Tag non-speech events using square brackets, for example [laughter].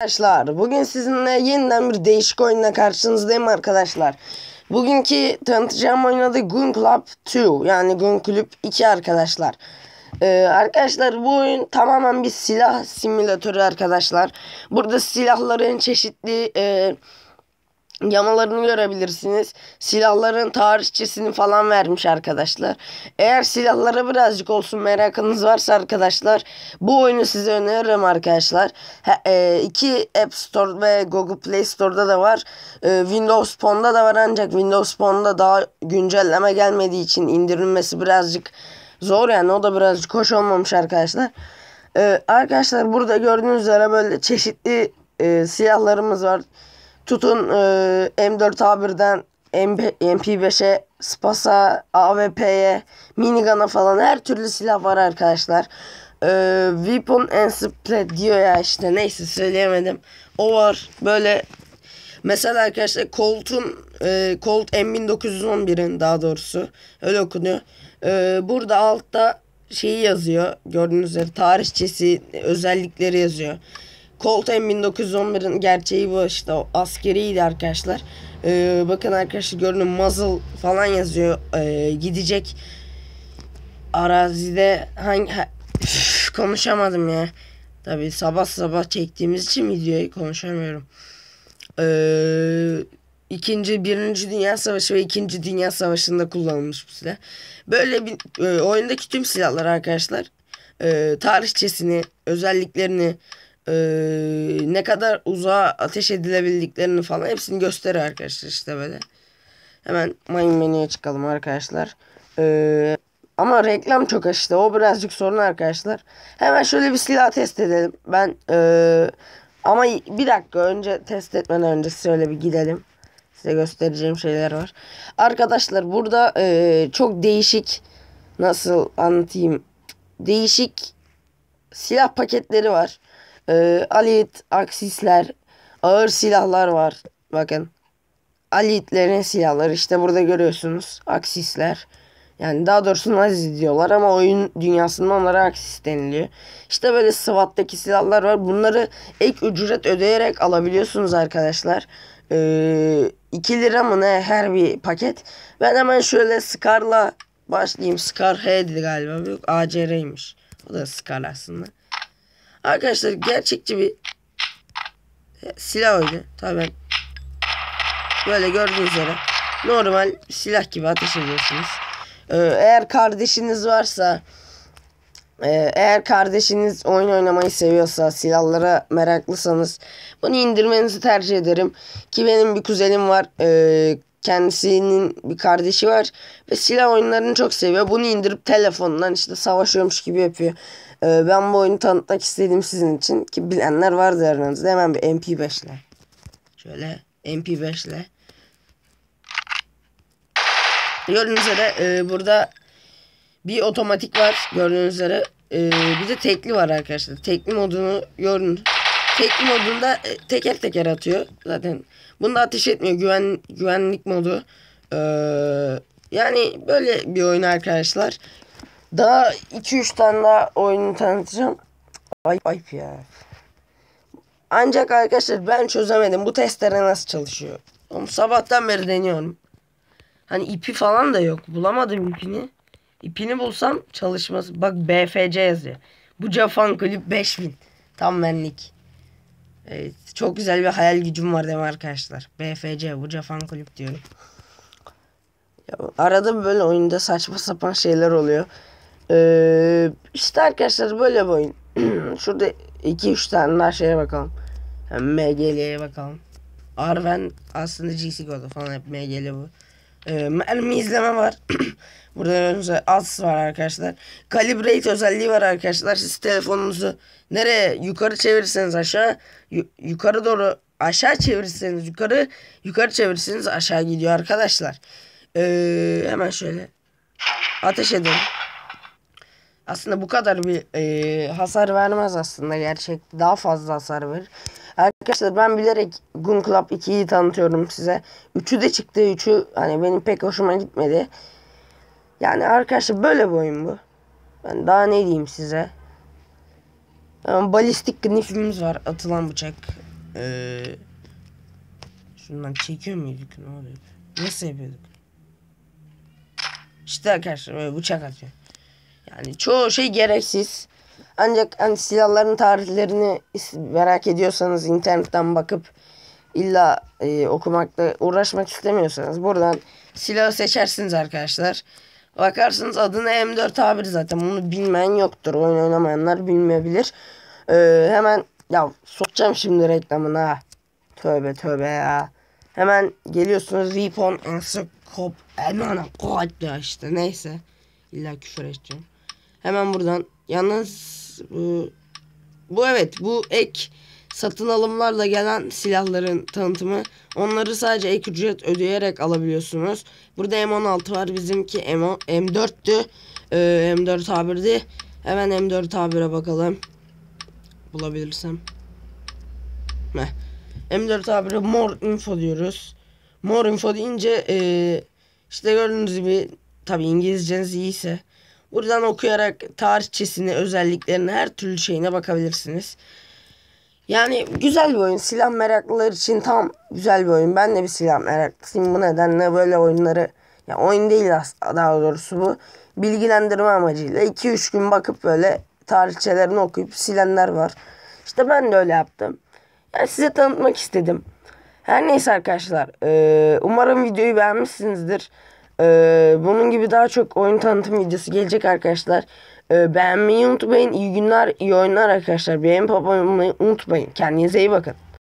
Arkadaşlar bugün sizinle yeniden bir değişik oyunla karşınızdayım arkadaşlar. Bugünkü tanıtacağım oyun adı Gun Club 2 yani Gun Club 2 arkadaşlar. Ee, arkadaşlar bu oyun tamamen bir silah simülatörü arkadaşlar. Burada silahların çeşitli e, yamalarını görebilirsiniz. Silahların tarihçesini falan vermiş arkadaşlar. Eğer silahlara birazcık olsun merakınız varsa arkadaşlar bu oyunu size öneririm arkadaşlar. Ha, e, iki App Store ve Google Play Store'da da var. E, Windows Phone'da da var ancak Windows Phone'da daha güncelleme gelmediği için indirilmesi birazcık zor yani o da birazcık hoş olmamış arkadaşlar. E, arkadaşlar burada gördüğünüz üzere böyle çeşitli e, silahlarımız var. Tutun e, M4A1'den MP5'e, Spas'a, AWP'ye, Minigun'a falan her türlü silah var arkadaşlar. E, Weapon and Split diyor ya işte neyse söyleyemedim. O var böyle mesela arkadaşlar Colt'un e, Colt M1911'in daha doğrusu öyle okunuyor. E, burada altta şeyi yazıyor gördüğünüz üzere tarihçesi özellikleri yazıyor. Colt M1911'in gerçeği bu işte o askeriydi arkadaşlar. Ee, bakın arkadaşlar görünüm muzzle falan yazıyor. Ee, gidecek arazide hangi ha, üf, konuşamadım ya. Tabi sabah sabah çektiğimiz için videoyu konuşamıyorum. Ee, İkinci, Birinci Dünya Savaşı ve İkinci Dünya Savaşı'nda kullanılmış bu silah. Böyle bir e, oyundaki tüm silahlar arkadaşlar e, tarihçesini, özelliklerini, e, ne kadar uzağa ateş edilebildiklerini falan hepsini gösteriyor arkadaşlar işte böyle. Hemen main menüye çıkalım arkadaşlar. E, ama reklam çok işte o birazcık sorun arkadaşlar. Hemen şöyle bir silah test edelim. Ben e, ama bir dakika önce test etmeden önce şöyle bir gidelim. Size göstereceğim şeyler var. Arkadaşlar burada e, çok değişik nasıl anlatayım değişik silah paketleri var. Ee, Alit, aksisler, ağır silahlar var. Bakın. Alitlerin silahları işte burada görüyorsunuz. Aksisler. Yani daha doğrusu Nazi diyorlar ama oyun dünyasında onlara aksis deniliyor. İşte böyle SWAT'taki silahlar var. Bunları ek ücret ödeyerek alabiliyorsunuz arkadaşlar. Ee, 2 lira mı ne her bir paket. Ben hemen şöyle Scar'la başlayayım. Scar H'di galiba. Yok ACR'ymiş. O da Scar aslında. Arkadaşlar gerçekçi bir silah oyunu. Tabi ben böyle gördüğünüz üzere normal silah gibi ateş ediyorsunuz. Ee, eğer kardeşiniz varsa e, eğer kardeşiniz oyun oynamayı seviyorsa silahlara meraklıysanız bunu indirmenizi tercih ederim. Ki benim bir kuzenim var. E, kendisinin bir kardeşi var ve silah oyunlarını çok seviyor. Bunu indirip telefondan işte savaşıyormuş gibi yapıyor. Ee, ben bu oyunu tanıtmak istedim sizin için ki bilenler vardı aranızda. Hemen bir MP5 ile. Şöyle MP5 ile. Gördüğünüz üzere e, burada bir otomatik var gördüğünüz üzere. E, bir de tekli var arkadaşlar. Tekli modunu görün. Tekli modunda e, teker teker atıyor. Zaten bunda ateş etmiyor. Güven, güvenlik modu. E, yani böyle bir oyun arkadaşlar. Daha 2-3 tane daha oyunu tanıtacağım. Ayıp ayıp ya. Ancak arkadaşlar ben çözemedim. Bu testere nasıl çalışıyor? Onu sabahtan beri deniyorum. Hani ipi falan da yok. Bulamadım ipini. İpini bulsam çalışmaz. Bak BFC yazıyor. Bu Jafan Klip 5000. Tam benlik. Evet, çok güzel bir hayal gücüm var değil mi arkadaşlar? BFC bu Jafan Klip diyorum. Ya, arada böyle oyunda saçma sapan şeyler oluyor. Ee, işte arkadaşlar böyle bir oyun. [clears throat] Şurada 2-3 tane daha şeye bakalım. Yani MGL'ye bakalım. Arven aslında GC kodu falan hep MGL bu. Ee, mermi izleme var. [clears throat] Burada az var arkadaşlar. Calibrate özelliği var arkadaşlar. Siz telefonunuzu nereye yukarı çevirirseniz aşağı yukarı doğru aşağı çevirirseniz yukarı yukarı çevirirseniz aşağı gidiyor arkadaşlar. Ee, hemen şöyle ateş edelim aslında bu kadar bir e, hasar vermez aslında gerçek daha fazla hasar verir. Arkadaşlar ben bilerek Gun Club 2'yi tanıtıyorum size. 3'ü de çıktı. 3'ü hani benim pek hoşuma gitmedi. Yani arkadaşlar böyle bir oyun bu. Ben daha ne diyeyim size. Yani balistik knifimiz var. Atılan bıçak. Ee, şundan çekiyor muyduk? Ne oluyor? Nasıl yapıyorduk? İşte arkadaşlar böyle bıçak atıyor. Yani çoğu şey gereksiz. Ancak hani silahların tarihlerini merak ediyorsanız internetten bakıp illa e, okumakla uğraşmak istemiyorsanız buradan silahı seçersiniz arkadaşlar. Bakarsınız adını M4 a zaten bunu bilmeyen yoktur. Oyun oynamayanlar bilmeyebilir. Ee, hemen ya sokacağım şimdi reklamına. Tövbe tövbe ya. Hemen geliyorsunuz Weapon Anscope Enana Kod işte neyse. İlla küfür edeceğim. Hemen buradan yalnız bu, bu evet bu ek satın alımlarla gelen silahların tanıtımı. Onları sadece ek ücret ödeyerek alabiliyorsunuz. Burada M16 var. Bizimki M M4'tü. Ee, M4 A1'di. Hemen M4 A1'e bakalım. Bulabilirsem. Heh. M4 A1'e more info diyoruz. More info deyince ee, işte gördüğünüz gibi tabi İngilizceniz iyiyse buradan okuyarak tarihçesini, özelliklerini, her türlü şeyine bakabilirsiniz. Yani güzel bir oyun. Silah meraklılar için tam güzel bir oyun. Ben de bir silah meraklısıyım. Bu nedenle böyle oyunları ya oyun değil daha doğrusu bu. Bilgilendirme amacıyla 2-3 gün bakıp böyle tarihçelerini okuyup silenler var. İşte ben de öyle yaptım. Yani size tanıtmak istedim. Her neyse arkadaşlar. umarım videoyu beğenmişsinizdir. Eee, bunun gibi daha çok oyun tanıtım videosu gelecek arkadaşlar. Eee, beğenmeyi unutmayın. İyi günler, iyi oyunlar arkadaşlar. Beğenip abone olmayı unutmayın. Kendinize iyi bakın.